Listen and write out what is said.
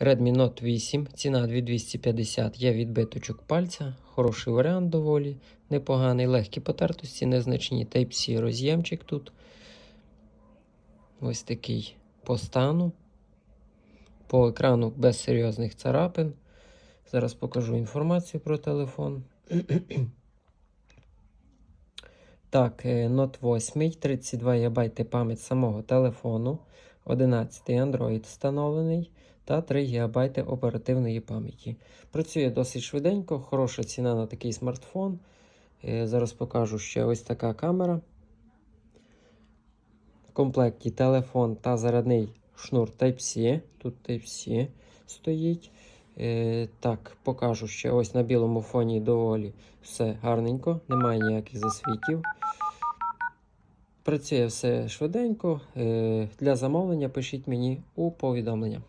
Redmi Note 8, ціна 2250, є відбиточок пальця, хороший варіант доволі непоганий, легкі потертості, незначні Type-C роз'ємчик тут. Ось такий по стану. По екрану без серйозних царапин. Зараз покажу інформацію про телефон. Так, е, Note 8, 32 ГБ пам'ять самого телефону, 11 Android встановлений та 3 ГБ оперативної пам'яті. Працює досить швиденько, хороша ціна на такий смартфон. Е, Зараз покажу ще ось така камера. В комплекті телефон та зарядний шнур Type-C. Тут Type-C стоїть. Е, так, покажу ще ось на білому фоні доволі все гарненько, немає ніяких засвітів. Працює все швиденько. Е, для замовлення пишіть мені у повідомлення.